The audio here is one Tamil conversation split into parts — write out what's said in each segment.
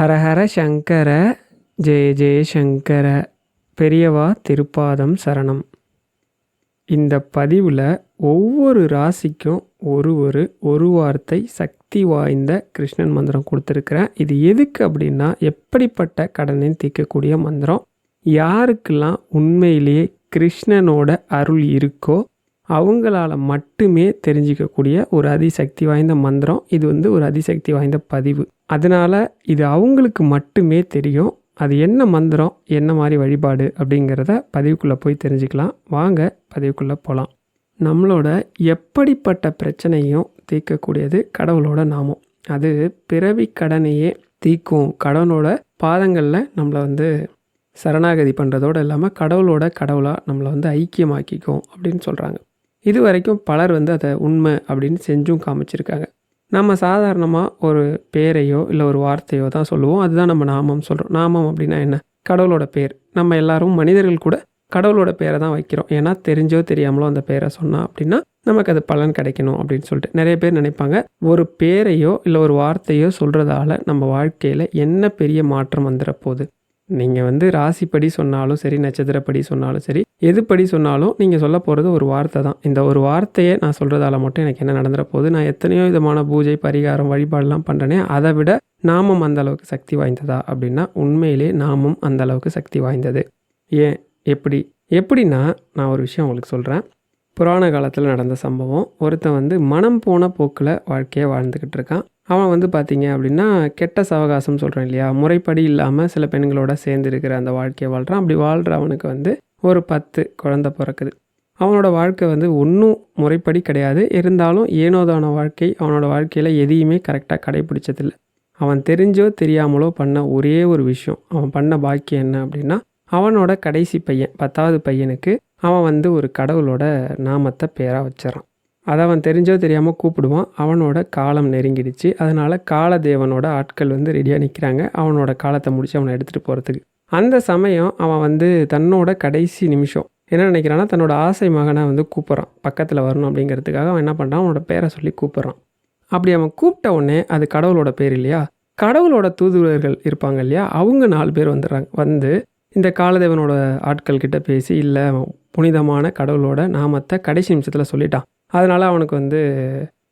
ஹரஹர சங்கர ஜெய ஜெய சங்கர பெரியவா திருப்பாதம் சரணம். இந்த பதிவில் ஒவ்வொரு ராசிக்கும் ஒரு ஒரு ஒரு வார்த்தை சக்தி வாய்ந்த கிருஷ்ணன் மந்திரம் கொடுத்துருக்குறேன். இது எதுக்கு அப்படின்னா எப்படிப்பட்ட கடனையும் தீர்க்கக்கூடிய மந்திரம். யாருக்கெல்லாம் உண்மையிலேயே கிருஷ்ணனோட அருள் இருக்கோ அவங்களால மட்டுமே தெரிஞ்சிக்கக்கூடிய ஒரு அதிசக்தி வாய்ந்த மந்திரம். இது வந்து ஒரு அதிசக்தி வாய்ந்த பதிவு. அதனால் இது அவங்களுக்கு மட்டுமே தெரியும். அது என்ன மந்திரம் என்ன மாதிரி வழிபாடு அப்படிங்கிறத பதிவுக்குள்ளே போய் தெரிஞ்சுக்கலாம். வாங்க பதிவுக்குள்ளே போகலாம் நம்மளோட எப்படிப்பட்ட பிரச்சனையும் தீர்க்கக்கூடியது கடவுளோட நாமம். அது பிறவி கடனையே தீர்க்கும். கடவுளோட பாதங்களில் நம்மளை வந்து சரணாகதி பண்ணுறதோடு இல்லாமல் கடவுளோட கடவுளாக நம்மளை வந்து ஐக்கியமாக்கிக்கும் அப்படின்னு சொல்கிறாங்க இது வரைக்கும் பலர் வந்து அதை உண்மை அப்படின்னு செஞ்சும் காமிச்சிருக்காங்க. நம்ம சாதாரணமாக ஒரு பேரையோ இல்லை ஒரு வார்த்தையோ தான் சொல்லுவோம். அதுதான் நம்ம நாமம் சொல்கிறோம் நாமம் அப்படின்னா என்ன? கடவுளோட பேர். நம்ம எல்லாரும் மனிதர்கள் கூட கடவுளோட பேரை தான் வைக்கிறோம். ஏன்னா தெரிஞ்சோ தெரியாமலோ அந்த பேரை சொன்னால் அப்படின்னா நமக்கு அது பலன் கிடைக்கணும் அப்படின்னு சொல்லிட்டு. நிறைய பேர் நினைப்பாங்க ஒரு பேரையோ இல்லை ஒரு வார்த்தையோ சொல்கிறதால நம்ம வாழ்க்கையில் என்ன பெரிய மாற்றம் வந்துட போகுது? நீங்கள் வந்து ராசிப்படி சொன்னாலும் சரி நட்சத்திரப்படி சொன்னாலும் சரி எதுப்படி சொன்னாலும் நீங்கள் சொல்ல போகிறது ஒரு வார்த்தை தான். இந்த ஒரு வார்த்தையை நான் சொல்கிறதால மட்டும் எனக்கு என்ன நடந்துற போது நான் எத்தனையோ விதமான பூஜை பரிகாரம் வழிபாடெலாம் பண்ணுறேனே அதை விட நாமம் அந்தளவுக்கு சக்தி வாய்ந்ததா அப்படின்னா உண்மையிலே நாமம் அந்த அளவுக்கு சக்தி வாய்ந்தது. ஏன்? எப்படி? எப்படின்னா நான் ஒரு விஷயம் உங்களுக்கு சொல்கிறேன் புராண காலத்தில் நடந்த சம்பவம். ஒருத்தன் வந்து மனம் போன போக்கில் வாழ்க்கையை வாழ்ந்துக்கிட்டு இருக்கான். அவன் வந்து பார்த்தீங்க அப்படின்னா கெட்ட சவகாசம் சொல்கிறேன் இல்லையா? முறைப்படி இல்லாமல் சில பெண்களோட சேர்ந்து இருக்கிற அந்த வாழ்க்கையை வாழ்கிறான் அப்படி வாழ்கிற அவனுக்கு வந்து ஒரு பத்து குழந்தை பிறக்குது. அவனோட வாழ்க்கை வந்து ஒன்றும் முறைப்படி கிடையாது. இருந்தாலும் ஏனோதான வாழ்க்கை அவனோட வாழ்க்கையில் எதையுமே கரெக்டாக கடைபிடிச்சதில்லை அவன் தெரிஞ்சோ தெரியாமலோ பண்ண ஒரே ஒரு விஷயம் அவன் பண்ண பாக்கியம் என்ன அப்படின்னா அவனோட கடைசி பையன் பத்தாவது பையனுக்கு அவன் வந்து ஒரு கடவுளோட நாமத்தை பேராக வச்சிடறான். அதை அவன் தெரிஞ்சோ தெரியாமல் கூப்பிடுவான். அவனோட காலம் நெருங்கிடுச்சு. அதனால் காலதேவனோட ஆட்கள் வந்து ரெடியாக நிற்கிறாங்க அவனோட காலத்தை முடித்து அவனை எடுத்துகிட்டு போகிறதுக்கு அந்த சமயம் அவன் வந்து தன்னோட கடைசி நிமிஷம் என்ன நினைக்கிறான்னா தன்னோட ஆசை மகனை வந்து கூப்பிட்றான். பக்கத்தில் வரணும் அப்படிங்கிறதுக்காக அவன் என்ன பண்ணுறான் அவனோட பேரை சொல்லி கூப்பிட்றான். அப்படி அவன் கூப்பிட்ட உடனே அது கடவுளோட பேர் இல்லையா? கடவுளோட தூதுவர்கள் இருப்பாங்க இல்லையா? அவங்க நாலு பேர் வந்துடுறாங்க. வந்து இந்த காலதேவனோட ஆட்கள் கிட்ட பேசி இல்லை புனிதமான கடவுளோட நாமத்தை கடைசி நிமிஷத்தில் சொல்லிட்டான். அதனால் அவனுக்கு வந்து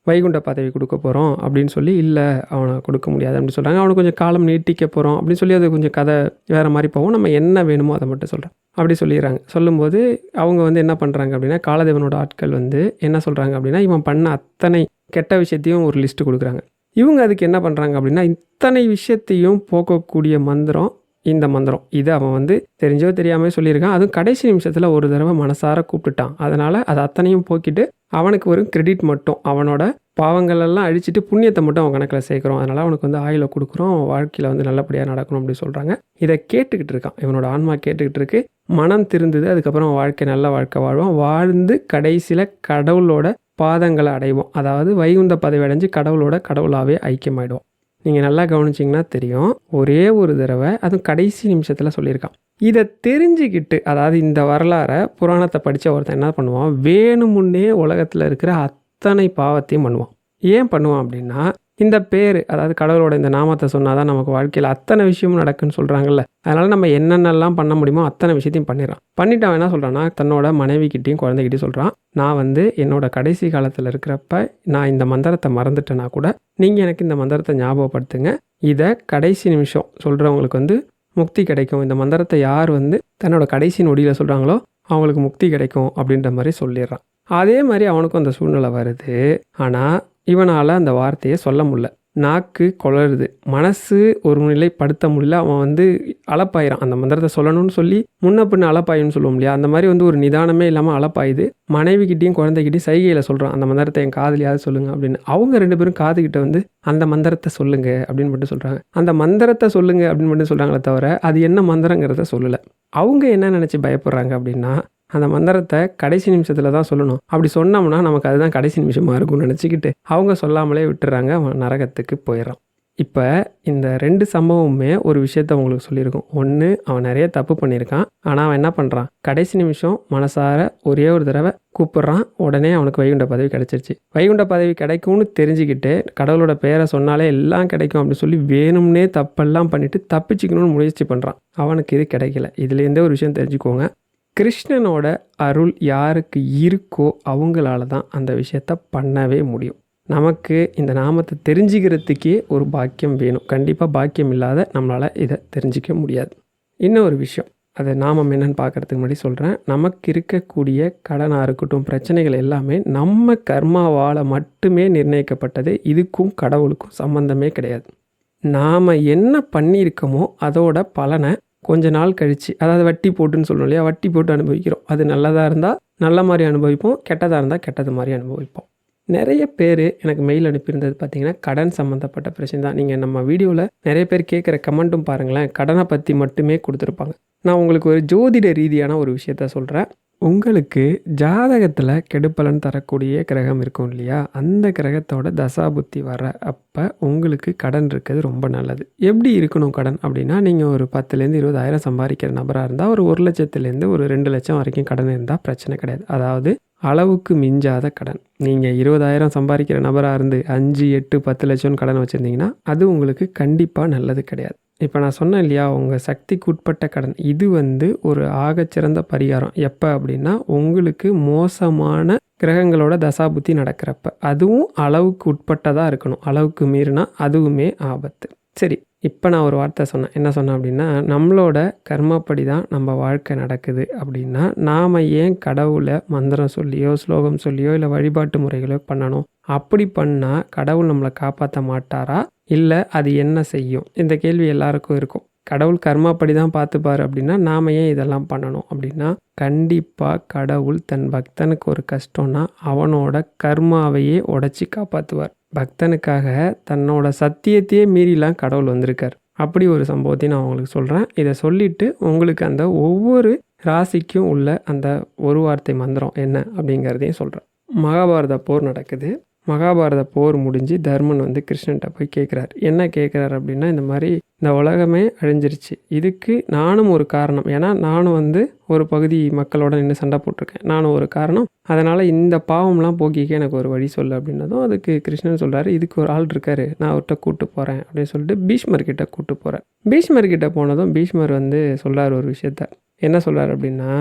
வைகுண்ட பதவி கொடுக்க போகிறோம் அப்படின்னு சொல்லி இல்லை அவனை கொடுக்க முடியாது அப்படின்னு சொல்கிறாங்க அவனுக்கு கொஞ்சம் காலம் நீட்டிக்க போகிறோம் அப்படின்னு சொல்லி அது கொஞ்சம் கதை வேறு மாதிரி போகும். நம்ம என்ன வேணுமோ அதை மட்டும் சொல்கிறோம் அப்படி சொல்லிடுறாங்க. சொல்லும்போது அவங்க வந்து என்ன பண்ணுறாங்க அப்படின்னா காலதேவனோட ஆட்கள் வந்து என்ன சொல்கிறாங்க அப்படின்னா இவன் பண்ண அத்தனை கெட்ட விஷயத்தையும் ஒரு லிஸ்ட்டு கொடுக்குறாங்க. இவங்க அதுக்கு என்ன பண்ணுறாங்க அப்படின்னா இத்தனை விஷயத்தையும் போக்கக்கூடிய மந்திரம் இந்த மந்திரம். இது அவன் வந்து தெரிஞ்சோ தெரியாமல் சொல்லியிருக்கான். அதுவும் கடைசி நிமிஷத்தில் ஒரு தடவை மனசார கூப்பிட்டுட்டான். அதனால் அது அத்தனையும் போக்கிட்டு அவனுக்கு வரும் கிரெடிட் மட்டும். அவனோட பாவங்கள் எல்லாம் அழிச்சிட்டு புண்ணியத்தை மட்டும் அவன் கணக்கில் சேர்க்குறோம். அதனால் அவனுக்கு வந்து ஆயில கொடுக்குறோம். வாழ்க்கையில் வந்து நல்லபடியாக நடக்கணும் அப்படின்னு சொல்கிறாங்க இதை கேட்டுக்கிட்டு இருக்கான். இவனோட ஆன்மா கேட்டுக்கிட்டு இருக்கு. மனம் திருந்தது. அதுக்கப்புறம் வாழ்க்கை நல்ல வாழ்க்கை வாழ்வான். வாழ்ந்து கடைசியில் கடவுளோட பாதங்களை அடைவோம் அதாவது வைகுந்த பதவி அடைஞ்சு கடவுளோட கடவுளாகவே ஐக்கியமாயிடுவோம் நீங்கள் நல்லா கவனிச்சிங்கன்னா தெரியும். ஒரே ஒரு தடவை அதுவும் கடைசி நிமிஷத்தில் சொல்லியிருக்கான். இதை தெரிஞ்சுக்கிட்டு அதாவது இந்த வரலாறை புராணத்தை படித்த ஒருத்தன் என்ன பண்ணுவான்? வேணுமுன்னே உலகத்தில் இருக்கிற அத்தனை பாவத்தையும் பண்ணுவான். ஏன் பண்ணுவான் அப்படின்னா இந்த பேர் அதாவது கடவுளோட இந்த நாமத்தை சொன்னால் தான் நமக்கு வாழ்க்கையில் அத்தனை விஷயமும் நடக்குன்னு சொல்கிறாங்கல்ல அதனால் நம்ம என்னென்னலாம் பண்ண முடியுமோ அத்தனை விஷயத்தையும் பண்ணிடுறான். பண்ணிட்டு அவன் என்ன சொல்கிறான்னா தன்னோட மனைவிக்கிட்டையும் குழந்தைகிட்டையும் சொல்கிறான் நான் வந்து என்னோட கடைசி காலத்தில் இருக்கிறப்ப நான் இந்த மந்திரத்தை மறந்துட்டேன்னா கூட நீங்கள் எனக்கு இந்த மந்திரத்தை ஞாபகப்படுத்துங்க. இதை கடைசி நிமிஷம் சொல்கிறவங்களுக்கு வந்து முக்தி கிடைக்கும். இந்த மந்திரத்தை யார் வந்து தன்னோட கடைசி நொடியில் சொல்கிறாங்களோ அவங்களுக்கு முக்தி கிடைக்கும் அப்படின்ற மாதிரி சொல்லிடுறான். அதே மாதிரி அவனுக்கும் அந்த சூழ்நிலை வருது. ஆனால் இவனால் அந்த வார்த்தையை சொல்ல முடியல. நாக்கு குளருது. மனசு ஒரு நிலைப்படுத்த முடியல. அவன் வந்து அலப்பாயிறான். அந்த மந்திரத்தை சொல்லணும்னு சொல்லி முன்ன பின்ன அலப்பாயுன்னு சொல்லுவோம் இல்லையா? அந்த மாதிரி வந்து ஒரு நிதானமே இல்லாமல் அலப்பாயுது. மனைவிக்கிட்டையும் குழந்தைகிட்டையும் சைகையில் சொல்கிறான் அந்த மந்திரத்தை என் காதலியாவது சொல்லுங்கள் அப்படின்னு. அவங்க ரெண்டு பேரும் காதுகிட்ட வந்து அந்த மந்திரத்தை சொல்லுங்க அப்படின்னு மட்டும் சொல்கிறாங்க அந்த மந்திரத்தை சொல்லுங்க அப்படின்னு மட்டும் சொல்கிறாங்களே தவிர அது என்ன மந்திரங்கிறத சொல்லலை. அவங்க என்ன நினச்சி பயப்படுறாங்க அப்படின்னா அந்த மந்திரத்தை கடைசி நிமிஷத்தில் தான் சொல்லணும். அப்படி சொன்னோம்னா நமக்கு அதுதான் கடைசி நிமிஷமாக இருக்கும்னு நினச்சிக்கிட்டு அவங்க சொல்லாமலே விட்டுறாங்க அவன் நரகத்துக்கு போயிடறான். இப்போ இந்த ரெண்டு சம்பவமுமே ஒரு விஷயத்த அவங்களுக்கு சொல்லியிருக்கும். ஒன்று அவன் நிறைய தப்பு பண்ணியிருக்கான். ஆனால் அவன் என்ன பண்ணுறான் கடைசி நிமிஷம் மனசார ஒரே ஒரு தடவை கூப்பிட்றான். உடனே அவனுக்கு வைகுண்ட பதவி கிடைச்சிருச்சு. வைகுண்ட பதவி கிடைக்கும்னு தெரிஞ்சுக்கிட்டு கடவுளோட பேரை சொன்னாலே எல்லாம் கிடைக்கும் அப்படின்னு சொல்லி வேணும்னே தப்பெல்லாம் பண்ணிவிட்டு தப்பிச்சிக்கணும்னு முயற்சி பண்ணுறான் அவனுக்கு இது கிடைக்கல. இதுலேருந்தே ஒரு விஷயம் தெரிஞ்சுக்கோங்க. கிருஷ்ணனோட அருள் யாருக்கு இருக்கோ அவங்களால தான் அந்த விஷயத்த பண்ணவே முடியும். நமக்கு இந்த நாமத்தை தெரிஞ்சுக்கிறதுக்கே ஒரு பாக்கியம் வேணும். கண்டிப்பாக பாக்கியம் இல்லாத நம்மளால் இதை தெரிஞ்சிக்க முடியாது. இன்னொரு விஷயம் அது நாமம் என்னன்னு பார்க்குறதுக்கு முன்னாடி சொல்கிறேன் நமக்கு இருக்கக்கூடிய கடனாக இருக்கட்டும் பிரச்சனைகள் எல்லாமே நம்ம கர்மாவால் மட்டுமே நிர்ணயிக்கப்பட்டது இதுக்கும் கடவுளுக்கும் சம்மந்தமே கிடையாது. நாம் என்ன பண்ணியிருக்கோமோ அதோட பலனை கொஞ்ச நாள் கழித்து அதாவது வட்டி போட்டுன்னு சொல்லணும் இல்லையா வட்டி போட்டு அனுபவிக்கிறோம். அது நல்லதாக இருந்தால் நல்ல மாதிரி அனுபவிப்போம் கெட்டதாக இருந்தால் கெட்டது மாதிரி அனுபவிப்போம். நிறைய பேர் எனக்கு மெயில் அனுப்பியிருந்தது பார்த்தீங்கன்னா கடன் சம்மந்தப்பட்ட பிரச்சனை தான். நீங்கள் நம்ம வீடியோவில் நிறைய பேர் கேட்குற கமெண்ட்டும் பாருங்களேன். கடனை பற்றி மட்டுமே கொடுத்துருப்பாங்க. நான் உங்களுக்கு ஒரு ஜோதிட ரீதியான ஒரு விஷயத்த சொல்கிறேன் உங்களுக்கு ஜாதகத்தில் கெடுப்பலன் தரக்கூடிய கிரகம் இருக்கும் இல்லையா? அந்த கிரகத்தோட தசாபுத்தி வர அப்போ உங்களுக்கு கடன் இருக்கிறது ரொம்ப நல்லது. எப்படி இருக்கணும் கடன் அப்படின்னா நீங்கள் ஒரு பத்துலேருந்து இருபதாயிரம் சம்பாதிக்கிற நபராக இருந்தால் ஒரு ஒரு லட்சத்துலேருந்து ஒரு ரெண்டு லட்சம் வரைக்கும் கடன் இருந்தால் பிரச்சனை கிடையாது. அதாவது அளவுக்கு மிஞ்சாத கடன். நீங்கள் இருபதாயிரம் சம்பாதிக்கிற நபராக இருந்து அஞ்சு எட்டு பத்து லட்சம் கடன் வச்சுருந்தீங்கன்னா அது உங்களுக்கு கண்டிப்பாக நல்லது கிடையாது. இப்போ நான் சொன்னேன் இல்லையா உங்கள் சக்திக்கு உட்பட்ட கடன். இது வந்து ஒரு ஆகச்சிறந்த பரிகாரம். எப்போ அப்படின்னா உங்களுக்கு மோசமான கிரகங்களோட தசாபுத்தி நடக்கிறப்ப. அதுவும் அளவுக்கு உட்பட்டதாக இருக்கணும். அளவுக்கு மீறினா அதுவுமே ஆபத்து. சரி இப்போ நான் ஒரு வார்த்தை சொன்னேன் என்ன சொன்னேன் அப்படின்னா நம்மளோட கர்மப்படி தான் நம்ம வாழ்க்கை நடக்குது அப்படின்னா நாம் ஏன் கடவுளை மந்திரம் சொல்லியோ ஸ்லோகம் சொல்லியோ இல்லை வழிபாட்டு முறைகளோ பண்ணணும்? அப்படி பண்ணால் கடவுள் நம்மளை காப்பாற்ற மாட்டாரா? இல்லை அது என்ன செய்யும்? இந்த கேள்வி எல்லாருக்கும் இருக்கும். கடவுள் கர்மாப்படி தான் பார்த்துப்பார் அப்படின்னா நாம் ஏன் இதெல்லாம் பண்ணணும் அப்படின்னா கண்டிப்பாக கடவுள் தன் பக்தனுக்கு ஒரு கஷ்டம்னா அவனோட கர்மாவையே உடச்சி காப்பாற்றுவார் பக்தனுக்காக தன்னோட சத்தியத்தையே மீறிலாம் கடவுள் வந்திருக்கார். அப்படி ஒரு சம்பவத்தையும் நான் உங்களுக்கு சொல்கிறேன் இதை சொல்லிவிட்டு உங்களுக்கு அந்த ஒவ்வொரு ராசிக்கும் உள்ள அந்த ஒரு வார்த்தை மந்திரம் என்ன அப்படிங்கிறதையும் சொல்கிறேன் மகாபாரத போர் நடக்குது. மகாபாரத போர் முடிஞ்சு தர்மன் வந்து கிருஷ்ணன்ட்ட போய் கேட்குறாரு என்ன கேட்குறாரு அப்படின்னா இந்த மாதிரி இந்த உலகமே அழிஞ்சிருச்சு. இதுக்கு நானும் ஒரு காரணம். ஏன்னா நானும் வந்து ஒரு பகுதி மக்களோட நின்று சண்டை போட்டிருக்கேன். நானும் ஒரு காரணம். அதனால் இந்த பாவம்லாம் போக்கிக்க எனக்கு ஒரு வழி சொல்லு அப்படின்னதும் அதுக்கு கிருஷ்ணன் சொல்கிறாரு இதுக்கு ஒரு ஆள் இருக்காரு. நான் அவர்கிட்ட கூப்பிட்டு போகிறேன் அப்படின்னு சொல்லிட்டு பீஷ்மர் கிட்ட கூப்பிட்டு போகிறேன் பீஷ்மர் கிட்ட போனதும் பீஷ்மர் வந்து சொல்கிறார் ஒரு விஷயத்த. என்ன சொல்கிறார் அப்படின்னா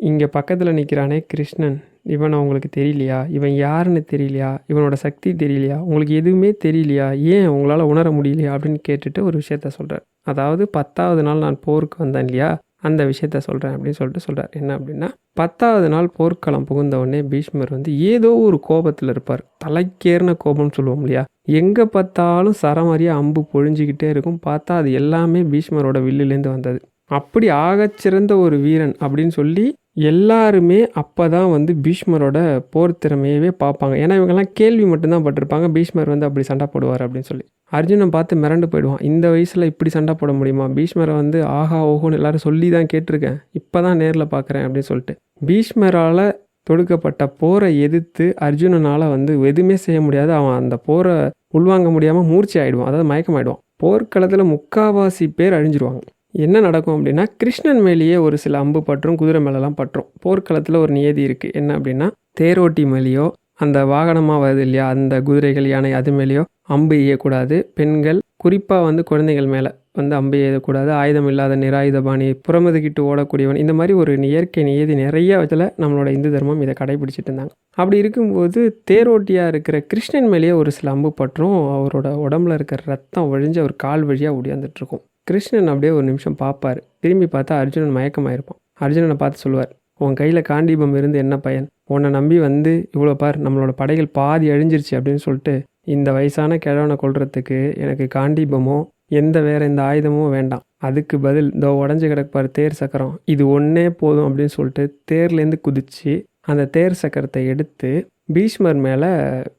இங்கே பக்கத்தில் நிற்கிறானே கிருஷ்ணன். இவன் உங்களுக்கு தெரியலையா? இவன் யாருன்னு தெரியலையா? இவனோட சக்தி தெரியலையா? உங்களுக்கு எதுவுமே தெரியலையா? ஏன் உங்களால் உணர முடியலையா? அப்படின்னு கேட்டுட்டு ஒரு விஷயத்த சொல்கிறார் அதாவது பத்தாவது நாள் நான் போருக்கு வந்தேன் இல்லையா? அந்த விஷயத்த சொல்கிறேன் அப்படின்னு சொல்லிட்டு சொல்கிறார் என்ன அப்படின்னா பத்தாவது நாள் போர்க்களம் புகுந்த உடனே பீஷ்மர் வந்து ஏதோ ஒரு கோபத்தில் இருப்பார். தலைக்கேறின கோபம்னு சொல்லுவோம் இல்லையா? எங்கே பார்த்தாலும் சரமாரியாக அம்பு பொழிஞ்சிக்கிட்டே இருக்கும். பார்த்தா அது எல்லாமே பீஷ்மரோட வில்லுலேருந்து வந்தது. அப்படி ஆகச்சிறந்த ஒரு வீரன் அப்படின்னு சொல்லி எல்லாருமே அப்போ தான் வந்து பீஷ்மரோட போர் திறமையவே பார்ப்பாங்க. ஏன்னா இவங்கெல்லாம் கேள்வி மட்டும்தான் பட்டிருப்பாங்க. பீஷ்மர் வந்து அப்படி சண்டை போடுவார் அப்படின்னு சொல்லி. அர்ஜுனன் பார்த்து மிரண்டு போயிடுவான். இந்த வயசில் இப்படி சண்டை போட முடியுமா? பீஷ்மரை வந்து ஆஹா ஓஹோன்னு எல்லாரும் சொல்லி தான் கேட்டிருக்கேன். இப்போ தான் நேரில் பார்க்குறேன் அப்படின்னு சொல்லிட்டு. பீஷ்மரால் தொடுக்கப்பட்ட போரை எதிர்த்து அர்ஜுனனால் வந்து எதுவுமே செய்ய முடியாது. அவன் அந்த போரை உள்வாங்க முடியாமல் மூர்ச்சி ஆகிடுவான் அதாவது மயக்கமாயிடுவான். போர்க்களத்தில் முக்காவாசி பேர் அழிஞ்சிருவாங்க. என்ன நடக்கும் அப்படின்னா கிருஷ்ணன் மேலேயே ஒரு சில அம்பு பற்றும் குதிரை மேலெலாம் பற்றும். போர்க்களத்தில் ஒரு நியதி இருக்குது என்ன அப்படின்னா தேரோட்டி மேலேயோ அந்த வாகனமாக வருது இல்லையா அந்த குதிரைகள் யானை அது மேலேயோ அம்பு எய்யக்கூடாது. பெண்கள் குறிப்பாக வந்து குழந்தைகள் மேலே வந்து அம்பு எய்யக்கூடாது. ஆயுதம் இல்லாத நிராயுதபாணி புறமுதுகிட்டு ஓடக்கூடியவன் இந்த மாதிரி ஒரு இயற்கை நியதி நிறைய இதில் நம்மளோட இந்து தர்மம் இதை கடைபிடிச்சிட்டு இருந்தாங்க. அப்படி இருக்கும்போது தேரோட்டியாக இருக்கிற கிருஷ்ணன் மேலேயே ஒரு சில அம்பு பற்றும் அவரோட உடம்புல இருக்கிற ரத்தம் ஒழிஞ்சு அவர் கால் வழியாக ஒடியாந்துட்டுருக்கும் கிருஷ்ணன் அப்படியே ஒரு நிமிஷம் பார்ப்பார். திரும்பி பார்த்தா அர்ஜுனன் மயக்கமாயிருப்பான். அர்ஜுனனை பார்த்து சொல்லுவார் உன் கையில் காண்டீபம் இருந்து என்ன பயன்? உன்னை நம்பி வந்து இவ்வளோ பார் நம்மளோட படைகள் பாதி அழிஞ்சிருச்சு அப்படின்னு சொல்லிட்டு இந்த வயசான கிழவனை கொள்றதுக்கு எனக்கு காண்டீபமோ எந்த வேற எந்த ஆயுதமும் வேண்டாம். அதுக்கு பதில் இந்த உடஞ்சி கிடப்பார் தேர் சக்கரம். இது ஒன்றே போதும் அப்படின்னு சொல்லிட்டு தேர்லேருந்து குதித்து அந்த தேர் சக்கரத்தை எடுத்து பீஷ்மர் மேலே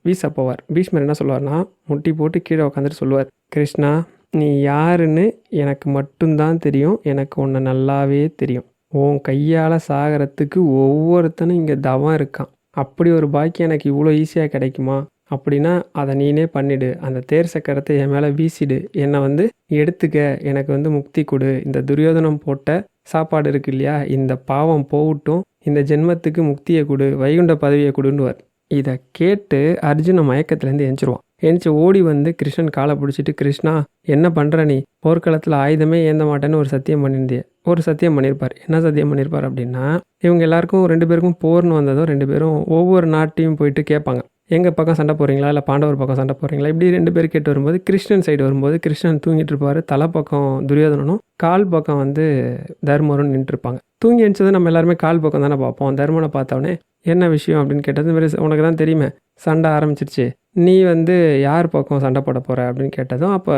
வீச போவார். பீஷ்மர் என்ன சொல்லுவார்னா முட்டி போட்டு கீழே உட்காந்துட்டு சொல்லுவார் கிருஷ்ணா நீ யாருன்னு எனக்கு மட்டும்தான் தெரியும். எனக்கு உன்னை நல்லாவே தெரியும். உன் கையால் சாகிறத்துக்கு ஒவ்வொருத்தனும் இங்கே தவம் இருக்கான். அப்படி ஒரு பாக்கியம் எனக்கு இவ்வளோ ஈஸியாக கிடைக்குமா? அப்படின்னா அதை நீனே பண்ணிடு. அந்த தேர் சக்கரத்தை என் மேலே வீசிடு. என்னை வந்து எடுத்துக்க. எனக்கு வந்து முக்தி கொடு. இந்த துரியோதனம் போட்ட சாப்பாடு இருக்கு இல்லையா? இந்த பாவம் போகட்டும். இந்த ஜென்மத்துக்கு முக்தியை கொடு. வைகுண்ட பதவியை கொடுன்னுவார். இதை கேட்டு அர்ஜுன மயக்கத்துலேருந்து எஞ்சிருவான் எந்திரிச்சு ஓடி வந்து கிருஷ்ணன் காலை பிடிச்சிட்டு கிருஷ்ணா என்ன பண்ணுற நீ? போர்க்களத்தில் ஆயுதமே ஏந்த மாட்டேன்னு ஒரு சத்தியம் பண்ணியிருந்தே ஒரு சத்தியம் பண்ணியிருப்பார் என்ன சத்தியம் பண்ணியிருப்பார் அப்படின்னா இவங்க எல்லாருக்கும் ரெண்டு பேருக்கும் போர்னு வந்ததும் ரெண்டு பேரும் ஒவ்வொரு நாட்டையும் போயிட்டு கேட்பாங்க. எங்கள் பக்கம் சண்டை போகிறீங்களா இல்லை பாண்டவர் பக்கம் சண்டை போகிறீங்களா இப்படி ரெண்டு பேர் கேட்டு வரும்போது கிருஷ்ணன் சைடு வரும்போது கிருஷ்ணன் தூங்கிட்டு இருப்பார். தலை பக்கம் துரியோதனனும் கால் பக்கம் வந்து தர்மரும் நின்றுருப்பாங்க. தூங்கி எழுந்தது நம்ம எல்லாருமே கால் பக்கம் தானே பார்ப்போம். தர்மனை பார்த்தோன்னே என்ன விஷயம்? அப்படின்னு கேட்டது மாதிரி உனக்கு தான் தெரியுமே சண்டை ஆரம்பிச்சிருச்சு. நீ வந்து யார் பக்கம் சண்டை போட போகிற அப்படின்னு கேட்டதும் அப்போ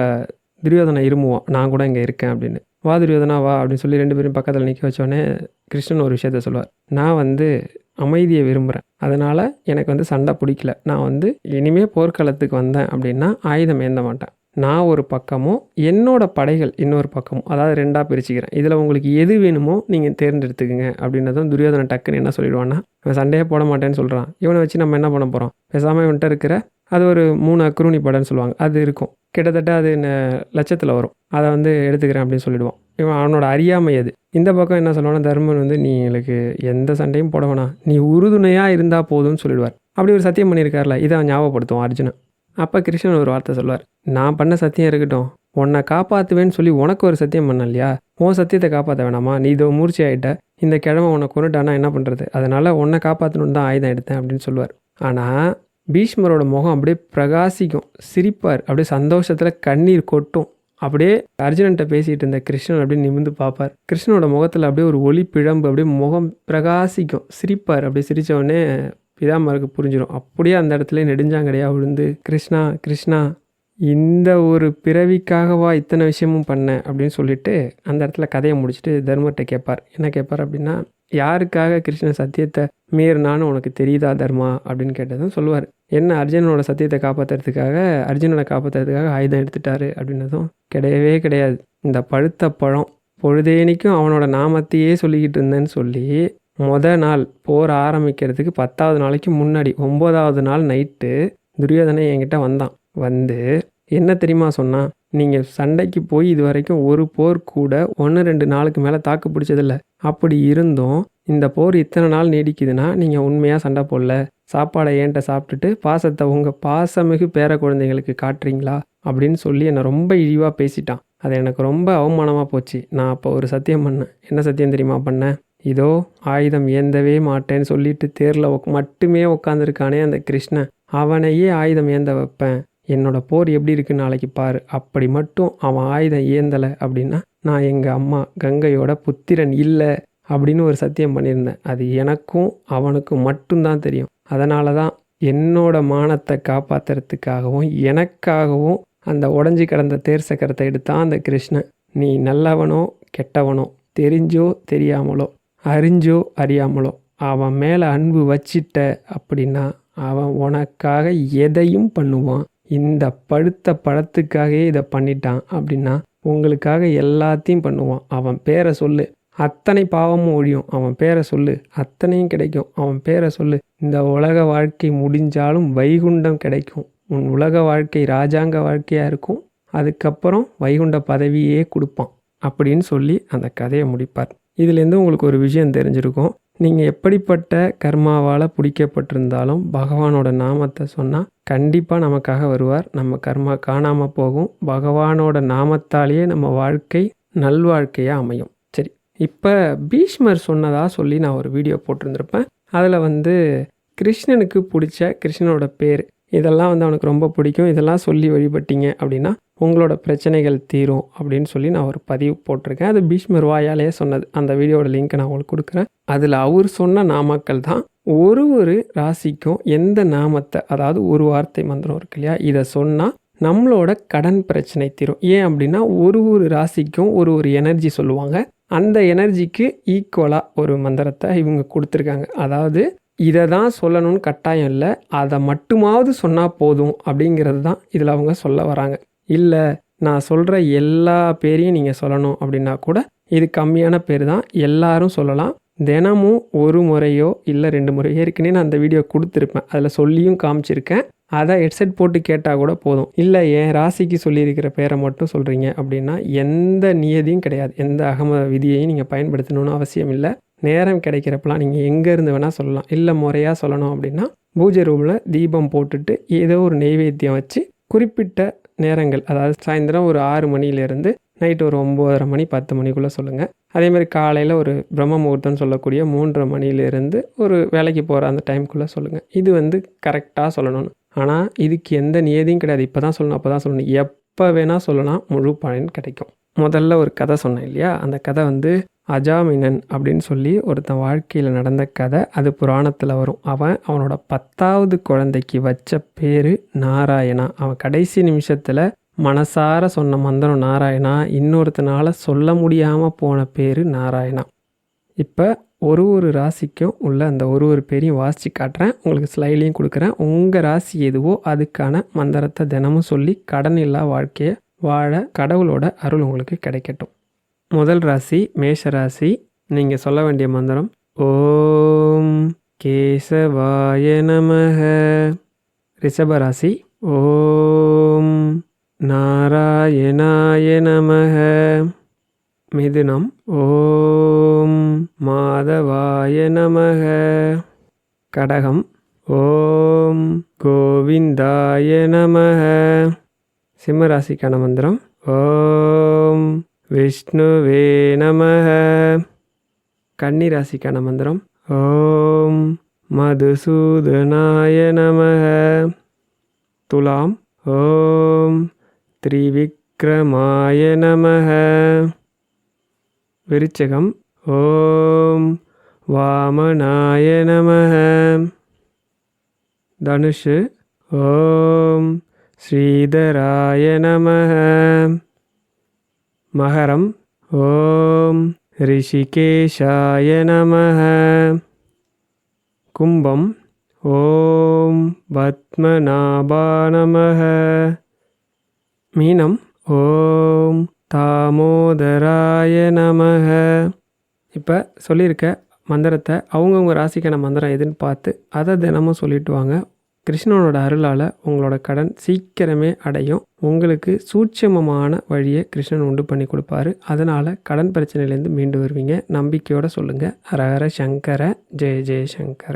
துரியோதனை இருமுவான் நான் கூட இங்கே இருக்கேன் அப்படின்னு. வா துரியோதனா வா அப்படின்னு சொல்லி ரெண்டு பேரும் பக்கத்தில் நிற்க வச்சோடனே கிருஷ்ணன் ஒரு விஷயத்த சொல்லுவார். நான் வந்து அமைதியை விரும்புகிறேன் அதனால் எனக்கு வந்து சண்டை பிடிக்கல. நான் வந்து இனிமேல் போர்க்களத்துக்கு வந்தேன் அப்படின்னா ஆயுதம் ஏந்த மாட்டேன். நான் ஒரு பக்கமும் என்னோட படைகள் இன்னொரு பக்கமும் அதாவது ரெண்டாக பிரிச்சுக்கிறேன். இதில் உங்களுக்கு எது வேணுமோ நீங்கள் தேர்ந்தெடுத்துக்குங்க அப்படின்னதும் துரியோதனை டக்குன்னு என்ன சொல்லிடுவான்னா அவன் சண்டையே போட மாட்டேன்னு சொல்கிறான் இவனை வச்சு நம்ம என்ன பண்ண போகிறோம் பேசாமல் இவன்கிட்ட இருக்கிற அது ஒரு மூணு அக்ரூனி படம்னு சொல்லுவாங்க. அது இருக்கும். கிட்டத்தட்ட அது லட்சத்தில் வரும். அதை வந்து எடுத்துக்கிறேன் அப்படின்னு சொல்லிடுவான். இவன் அவனோட அறியாமை அது. இந்த பக்கம் என்ன சொல்லுவானா தர்மன் வந்து நீ எங்களுக்கு எந்த சண்டையும் போட வேணாம். நீ உறுதுணையாக இருந்தால் போதும்னு சொல்லிடுவார். அப்படி ஒரு சத்தியம் பண்ணியிருக்கார்ல இதை அவன் ஞாபகப்படுத்துவான் அர்ஜுனன். அப்போ கிருஷ்ணன் ஒரு வார்த்தை சொல்லுவார். நான் பண்ண சத்தியம் இருக்கட்டும். உன்னை காப்பாற்றுவேன்னு சொல்லி உனக்கு ஒரு சத்தியம் பண்ண இல்லையா? உன் சத்தியத்தை காப்பாற்ற வேணாமா? நீ இதோ மூர்ச்சி ஆகிட்ட இந்த கிழமை உன்னை கொண்டுட்டானா என்ன பண்ணுறது அதனால் உன்னை காப்பாற்றணுன்னு தான் ஆயுதம் எடுத்தேன் அப்படின்னு சொல்லுவார். ஆனால் பீஷ்மரோட முகம் அப்படியே பிரகாசிக்கும். சிரிப்பார். அப்படியே சந்தோஷத்தில் கண்ணீர் கொட்டும். அப்படியே அர்ஜுனன்ட்ட பேசிகிட்டு இருந்த கிருஷ்ணன் அப்படியே நிமிந்து பார்ப்பார். கிருஷ்ணனோட முகத்தில் அப்படியே ஒரு ஒளி பிழம்பு அப்படியே முகம் பிரகாசிக்கும். சிரிப்பார். அப்படியே சிரித்தவொடனே பிதாமருக்கு புரிஞ்சிடும் அப்படியே அந்த இடத்துல நெடுஞ்சாங்கடையாக விழுந்து கிருஷ்ணா கிருஷ்ணா இந்த ஒரு பிறவிக்காகவா இத்தனை விஷயமும் பண்ணேன் அப்படின்னு சொல்லிட்டு அந்த இடத்துல கதையை முடிச்சுட்டு தர்மர்கிட்ட கேட்பார். என்ன கேட்பார் அப்படின்னா யாருக்காக கிருஷ்ணன் சத்தியத்தை மீறினான்னு உனக்கு தெரியுதா தர்மா? அப்படின்னு கேட்டதும் சொல்லுவார். என்ன அர்ஜுனோட சத்தியத்தை காப்பாற்றுறதுக்காக அர்ஜுனனை காப்பாற்றுறதுக்காக ஆயுதம் எடுத்துட்டாரு அப்படின்னதும் கிடையவே கிடையாது. இந்த பழுத்த பழம் பொழுதேனிக்கும் அவனோட நாமத்தையே சொல்லிக்கிட்டு இருந்தேன்னு சொல்லி மொத நாள் போர் ஆரம்பிக்கிறதுக்கு பத்தாவது நாளைக்கு முன்னாடி ஒம்போதாவது நாள் நைட்டு துரியோதனை என்கிட்ட வந்தான். வந்து என்ன தெரியுமா சொன்னான் நீங்கள் சண்டைக்கு போய் இது வரைக்கும் ஒரு போர் கூட ஒன்று ரெண்டு நாளுக்கு மேலே தாக்கு பிடிச்சதில்ல. அப்படி இருந்தும் இந்த போர் இத்தனை நாள் நீடிக்குதுன்னா நீங்கள் உண்மையாக சண்டை போடல. சாப்பாடை ஏன்ட்ட சாப்பிட்டுட்டு பாசத்தை உங்கள் பாசமிகு பேர குழந்தைங்களுக்கு காட்டுறீங்களா? அப்படின்னு சொல்லி என்னை ரொம்ப இழிவாக பேசிட்டான். அது எனக்கு ரொம்ப அவமானமாக போச்சு. நான் அப்போ ஒரு சத்தியம் பண்ணேன். என்ன சத்தியம் தெரியுமா பண்ணேன்? இதோ ஆயுதம் ஏந்தவே மாட்டேன்னு சொல்லிட்டு தேரில் மட்டுமே உட்காந்துருக்கானே அந்த கிருஷ்ணன். அவனையே ஆயுதம் ஏந்த வைப்பேன். என்னோட போர் எப்படி இருக்குன்னு நாளைக்கு பாரு. அப்படி மட்டும் அவன் ஆயுதம் ஏந்தலை அப்படின்னா நான் எங்கள் அம்மா கங்கையோட புத்திரன் இல்லை. அப்படின்னு ஒரு சத்தியம் பண்ணியிருந்தேன். அது எனக்கும் அவனுக்கும் மட்டும்தான் தெரியும். அதனால தான் என்னோட மானத்தை காப்பாற்றுறதுக்காகவும் எனக்காகவும் அந்த உடஞ்சி கிடந்த தேர் சக்கரத்தை எடுத்தான் அந்த கிருஷ்ணன். நீ நல்லவனோ கெட்டவனோ தெரிஞ்சோ தெரியாமலோ அறிஞ்சோ அறியாமலோ அவன் மேலே அன்பு வச்சிட்ட அப்படின்னா அவன் உனக்காக எதையும் பண்ணுவான். இந்த படுத்த படத்துக்காகவே இதை பண்ணிட்டான் அப்படின்னா உங்களுக்காக எல்லாத்தையும் பண்ணுவான். அவன் பேரை சொல்லு. அத்தனை பாவமும் ஒழியும். அவன் பேரை சொல்லு. அத்தனையும் கிடைக்கும். அவன் பேரை சொல்லு. இந்த உலக வாழ்க்கை முடிஞ்சாலும் வைகுண்டம் கிடைக்கும். உன் உலக வாழ்க்கை ராஜாங்க வாழ்க்கையாக இருக்கும். அதுக்கப்புறம் வைகுண்ட பதவியே கொடுப்பான். அப்படின்னு சொல்லி அந்த கதையை முடிப்பார். இதுலேருந்து உங்களுக்கு ஒரு விஷயம் தெரிஞ்சிருக்கும். நீங்கள் எப்படிப்பட்ட கர்மாவால் பிடிக்கப்பட்டிருந்தாலும் பகவானோட நாமத்தை சொன்னால் கண்டிப்பாக நமக்காக வருவார். நம்ம கர்மா காணாமல் போகும். பகவானோட நாமத்தாலேயே நம்ம வாழ்க்கை நல்வாழ்க்கையாக அமையும். இப்போ பீஷ்மர் சொன்னதாக சொல்லி நான் ஒரு வீடியோ போட்டிருந்திருப்பேன். அதில் வந்து கிருஷ்ணனுக்கு பிடிச்ச கிருஷ்ணனோட பேர். இதெல்லாம் வந்து அவனுக்கு ரொம்ப பிடிக்கும். இதெல்லாம் சொல்லி வழிபட்டீங்க அப்படின்னா உங்களோட பிரச்சனைகள் தீரும் அப்படின்னு சொல்லி நான் ஒரு பதிவு போட்டிருக்கேன். அது பீஷ்மர் வாயாலே சொன்னது. அந்த வீடியோட லிங்க்கை நான் உங்களுக்கு கொடுக்குறேன். அதில் அவர் சொன்ன நாமக்கள் தான் ஒரு ஒரு ராசிக்கும் எந்த நாமத்தை அதாவது ஒரு வார்த்தை மந்திரம் இருக்கு இல்லையா இதை சொன்னால் நம்மளோட கடன் பிரச்சனை தீரும். ஏன் அப்படின்னா ஒரு ஒரு ராசிக்கும் ஒரு ஒரு எனர்ஜி சொல்லுவாங்க. அந்த எனர்ஜிக்கு ஈக்குவலாக ஒரு மந்திரத்தை இவங்க கொடுத்துருக்காங்க. அதாவது இதை தான் சொல்லணும்னு கட்டாயம் இல்லை அதை மட்டுமாவது சொன்னால் போதும் அப்படிங்கிறது தான் இதில் அவங்க சொல்ல வராங்க. இல்லை நான் சொல்கிற எல்லா பேரையும் நீங்கள் சொல்லணும் அப்படின்னா கூட இது கம்மியான பேர் தான் எல்லாரும் சொல்லலாம். தினமும் ஒரு முறையோ இல்லை ரெண்டு முறையோ ஏற்கனவே நான் அந்த வீடியோ கொடுத்துருப்பேன். அதில் சொல்லியும் காமிச்சிருக்கேன். அதை ஹெட்செட் போட்டு கேட்டால் கூட போதும். இல்லை என் ராசிக்கு சொல்லியிருக்கிற பேரை மட்டும் சொல்கிறீங்க அப்படின்னா எந்த நியதியும் கிடையாது. எந்த அகம விதியையும் நீங்கள் பயன்படுத்தணும்னு அவசியம் இல்லை. நேரம் கிடைக்கிறப்பலாம் நீங்கள் எங்கேருந்து வேணால் சொல்லலாம். இல்லை முறையாக சொல்லணும் அப்படின்னா பூஜை ரூமில் தீபம் போட்டுட்டு ஏதோ ஒரு நெய்வேத்தியம் வச்சு குறிப்பிட்ட நேரங்கள் அதாவது சாயந்தரம் ஒரு ஆறு மணிலேருந்து நைட் ஒரு ஒம்போதரை மணி பத்து மணிக்குள்ளே சொல்லுங்கள் அதேமாதிரி காலையில் ஒரு பிரம்ம முகூர்த்தம்னு சொல்லக்கூடிய மூன்றரை மணிலேருந்து ஒரு வேலைக்கு போகிற அந்த டைமுக்குள்ளே சொல்லுங்கள் இது வந்து கரெக்டாக சொல்லணும் ஆனால் இதுக்கு எந்த நியதியும் கிடையாது. இப்போ தான் சொல்லணும் அப்போ தான் சொல்லணும். எப்போ வேணால் சொல்லலாம் முழு பலன் கிடைக்கும். முதல்ல ஒரு கதை சொன்னேன் இல்லையா? அந்த கதை வந்து அஜாமினன் அப்படின்னு சொல்லி ஒருத்தன் வாழ்க்கையில் நடந்த கதை. அது புராணத்தில் வரும். அவன் அவனோட பத்தாவது குழந்தைக்கு வச்ச பேர் நாராயணா. அவன் கடைசி நிமிஷத்தில் மனசார சொன்ன மந்திரம் நாராயணா. இன்னொருத்தனால சொல்ல முடியாமல் போன பேர் நாராயணா. இப்போ ஒரு ஒரு ராசிக்கும் உள்ள அந்த ஒரு ஒரு பேரையும் வாசித்து காட்டுறேன். உங்களுக்கு ஸ்லைலையும் கொடுக்குறேன். உங்கள் ராசி எதுவோ அதுக்கான மந்திரத்தை தினமும் சொல்லி கடன் இல்லா வாழ்க்கையை வாழ கடவுளோட அருள் உங்களுக்கு கிடைக்கட்டும். முதல் ராசி மேஷ ராசி. நீங்கள் சொல்ல வேண்டிய மந்திரம் ஓம் கேசவாய நமக. ரிஷப ராசி ஓம் நாராயணாய நமக. மிதுனம். ஓம் மாதவாய நமக. கடகம். ஓம் கோவிந்தாய நமக. சிம்மராசிக்கான மந்திரம். ஓம் விஷ்ணுவே நமக. கன்னிராசிக்கான மந்திரம். ஓம் மதுசூதனாய நமக. துலாம். ஓம் த்ரிவிக்ரமாய நமக. விருச்சகம். ஓம் வாமநாய நம தனுஷு. ஓம் ஸ்ரீதராய நம மகரம். ஓம் ரிஷிகேஷாய நம கும்பம். ஓம் பத்மநாபா நம மீனம். ஓம் தாமோதராய நமக. இப்போ சொல்லியிருக்க மந்திரத்தை அவங்கவுங்க ராசிக்கான மந்திரம் எதுன்னு பார்த்து அதை தினமும் சொல்லிட்டு வாங்க. கிருஷ்ணனோட அருளால் உங்களோட கடன் சீக்கிரமே அடையும். உங்களுக்கு சூட்சமமான வழியை கிருஷ்ணன் உண்டு பண்ணி கொடுப்பாரு. அதனால் கடன் பிரச்சனையிலேருந்து மீண்டு வருவீங்க. நம்பிக்கையோடு சொல்லுங்கள் ஹரஹர சங்கர ஜெய ஜெய சங்கர.